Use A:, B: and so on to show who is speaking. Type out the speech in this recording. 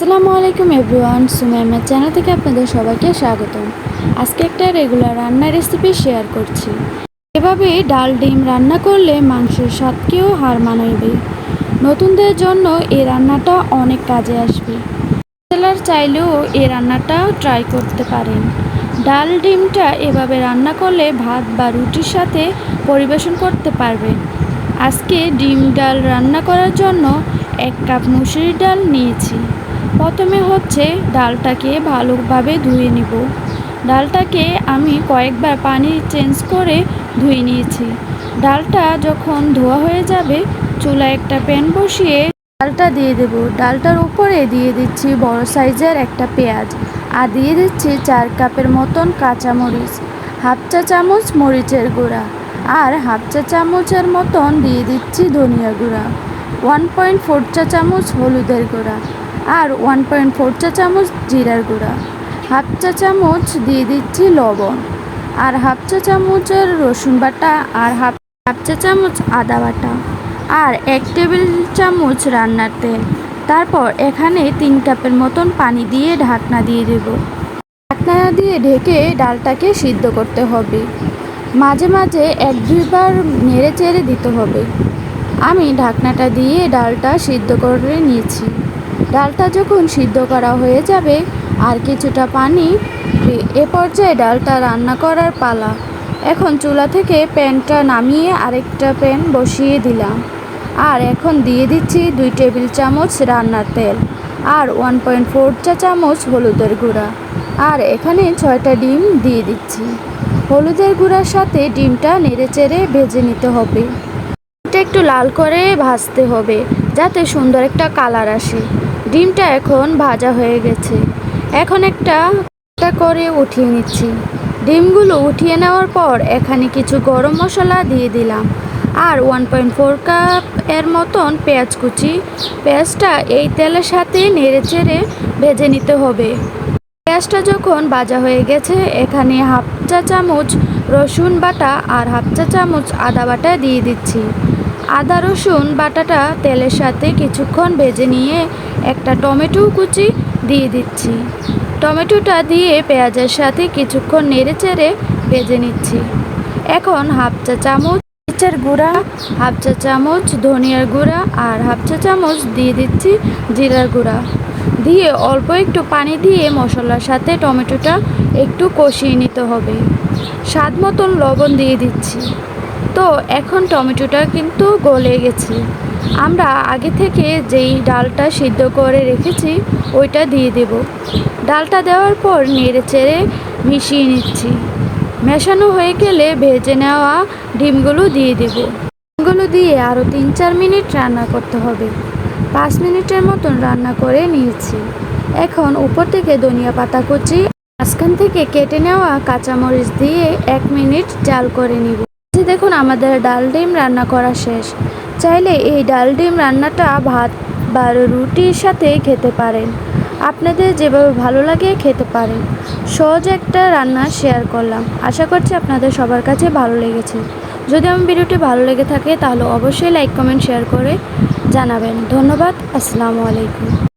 A: আসসালামু আলাইকুম everyone সুমাইমার channel থেকে আপনাদের সবাইকে স্বাগতম। আজকে একটা রেগুলার রান্নার রেসিপি শেয়ার করছি। এভাবে ডাল ডিম রান্না করলে মাংসের স্বাদকেও হার মানাইবে। নতুনদের জন্য এই রান্নাটা অনেক কাজে আসবে। সেলার চাইলেও এই রান্নাটা ট্রাই করতে পারেন। ডাল ডিমটা এভাবে রান্না করলে ভাত বা রুটির সাথে পরিবেশন করতে পারবেন। আজকে ডিম ডাল রান্না করার জন্য এক কাপ মুসুরির ডাল নিয়েছি। প্রথমে হচ্ছে ডালটাকে ভালোভাবে ধুয়ে নিব। ডালটাকে আমি কয়েকবার পানি চেঞ্জ করে ধুয়ে নিয়েছি। ডালটা যখন ধোয়া হয়ে যাবে চুলা একটা প্যান বসিয়ে ডালটা দিয়ে দেব। ডালটার উপরে দিয়ে দিচ্ছি বড় সাইজের একটা পেঁয়াজ আর দিয়ে দিচ্ছি চার কাপের মতন কাঁচামরিচ, হাফ চা চামচ মরিচের গুঁড়া আর হাফ চা চামচের মতন দিয়ে দিচ্ছি ধনিয়া গুঁড়া, ওয়ান পয়েন্ট ফোর চা চামচ হলুদের গুঁড়া। আর ওয়ান পয়েন্ট ফোর চা চামচ জিরার গুঁড়া, হাফ চা চামচ দিয়ে দিচ্ছি লবণ, আর হাফ চা চামচের রসুন বাটা, আর হাফ হাফ চা চামচ আদা বাটা, আর এক টেবিল চামচ রান্নার তেল। তারপর এখানে তিন কাপের মতন পানি দিয়ে ঢাকনা দিয়ে দেব। ঢাকনা দিয়ে ঢেকে ডালটাকে সিদ্ধ করতে হবে। মাঝে মাঝে এক দুইবার নেড়ে চেড়ে দিতে হবে। আমি ঢাকনাটা দিয়ে ডালটা সিদ্ধ করে নিয়েছি। ডালটা যখন সিদ্ধ করা হয়ে যাবে আর কিছুটা পানি, এ- পর্যায়ে ডালটা রান্না করার পালা। এখন চুলা থেকে প্যানটা নামিয়ে আরেকটা প্যান বসিয়ে দিলাম। আর এখন দিয়ে দিচ্ছি দুই টেবিল চামচ রান্নার তেল আর ওয়ান পয়েন্ট ফোর চা চামচ হলুদের গুঁড়া। আর এখানে ছয়টা ডিম দিয়ে দিচ্ছি। হলুদের গুঁড়ার সাথে ডিমটা নেড়েচেড়ে ভেজে নিতে হবে। এটা একটু লাল করে ভাজতে হবে, যাতে সুন্দর একটা কালার আসে। ডিমটা এখন ভাজা হয়ে গেছে। এখন একটা করে উঠিয়ে নিচ্ছি। ডিমগুলো উঠিয়ে নেওয়ার পর এখানে কিছু গরম মশলা দিয়ে দিলাম। আর ওয়ান পয়েন্ট ফোর কাপ এর মতন পেঁয়াজ কুচি। পেঁয়াজটা এই তেলের সাথে নেড়ে চেড়ে ভেজে নিতে হবে। পেঁয়াজটা যখন ভাজা হয়ে গেছে, এখানে হাফ চা চামচ রসুন বাটা আর হাফ চা চামচ আদা বাটা দিয়ে দিচ্ছি। আদা রসুন বাটাটা তেলের সাথে কিছুক্ষণ ভেজে নিয়ে একটা টমেটো কুচি দিয়ে দিচ্ছি। টমেটোটা দিয়ে পেঁয়াজের সাথে কিছুক্ষণ নেড়ে চেড়ে ভেজে নিচ্ছি। এখন হাফ চা চামচ মরিচের গুঁড়া, হাফ চা চামচ ধনিয়ার গুঁড়া আর হাফ চা চামচ দিয়ে দিচ্ছি জিরার গুঁড়া। দিয়ে অল্প একটু পানি দিয়ে মশলার সাথে টমেটোটা একটু কষিয়ে নিতে হবে। স্বাদ মতন লবণ দিয়ে দিচ্ছি। তো এখন টমেটোটা কিন্তু গলে গেছে। আমরা আগে থেকে যেই ডালটা সিদ্ধ করে রেখেছি, ওইটা দিয়ে দেব। ডালটা দেওয়ার পর নেড়ে চেড়ে মিশিয়ে নিচ্ছি। মেশানো হয়ে গেলে ভেজে নেওয়া ডিমগুলো দিয়ে দেব। ডিমগুলো দিয়ে আরও তিন চার মিনিট রান্না করতে হবে। পাঁচ মিনিটের মতন রান্না করে নিয়েছি। এখন উপর থেকে ধনিয়া পাতা কুচি, মাঝখান থেকে কেটে নেওয়া কাঁচামরিচ দিয়ে এক মিনিট জাল করে নিব। দেখুন, আমাদের ডাল ডিম রান্না করা শেষ। চাইলে এই ডাল ডিম রান্নাটা ভাত বা রুটির সাথে খেতে পারেন। আপনাদের যেভাবে ভালো লাগে খেতে পারেন। সহজ একটা রান্না শেয়ার করলাম। আশা করছি আপনাদের সবার কাছে ভালো লেগেছে। যদি আমার ভিডিওটি ভালো লেগে থাকে, তাহলে অবশ্যই লাইক, কমেন্ট, শেয়ার করে জানাবেন। ধন্যবাদ। আসসালামু আলাইকুম।